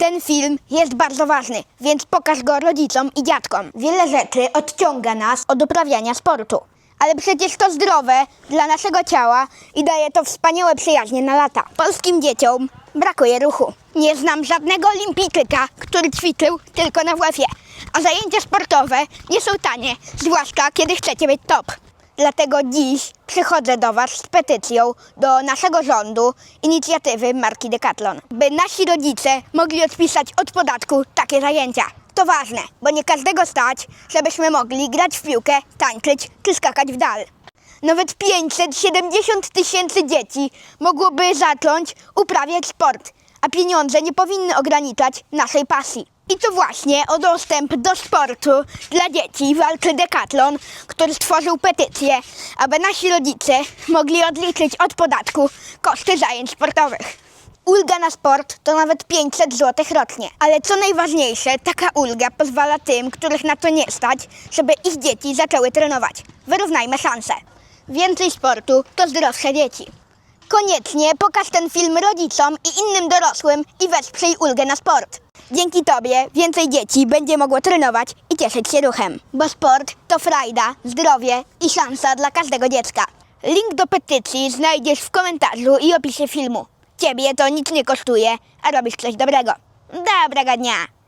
Ten film jest bardzo ważny, więc pokaż go rodzicom i dziadkom. Wiele rzeczy odciąga nas od uprawiania sportu. Ale przecież to zdrowe dla naszego ciała i daje to wspaniałe przyjaźnie na lata. Polskim dzieciom brakuje ruchu. Nie znam żadnego olimpijczyka, który ćwiczył tylko na WF-ie. A zajęcia sportowe nie są tanie, zwłaszcza kiedy chcecie być top. Dlatego dziś przychodzę do Was z petycją do naszego rządu inicjatywy marki Decathlon, by nasi rodzice mogli odpisać od podatku takie zajęcia. To ważne, bo nie każdego stać, żebyśmy mogli grać w piłkę, tańczyć czy skakać w dal. Nawet 570 tysięcy dzieci mogłoby zacząć uprawiać sport, a pieniądze nie powinny ograniczać naszej pasji. I to właśnie o dostęp do sportu dla dzieci walczy Decathlon, który stworzył petycję, aby nasi rodzice mogli odliczyć od podatku koszty zajęć sportowych. Ulga na sport to nawet 500 zł rocznie. Ale co najważniejsze, taka ulga pozwala tym, których na to nie stać, żeby ich dzieci zaczęły trenować. Wyrównajmy szanse. Więcej sportu to zdrowsze dzieci. Koniecznie pokaż ten film rodzicom i innym dorosłym i wesprzyj ulgę na sport. Dzięki Tobie więcej dzieci będzie mogło trenować i cieszyć się ruchem. Bo sport to frajda, zdrowie i szansa dla każdego dziecka. Link do petycji znajdziesz w komentarzu i opisie filmu. Ciebie to nic nie kosztuje, a robisz coś dobrego. Dobrego dnia!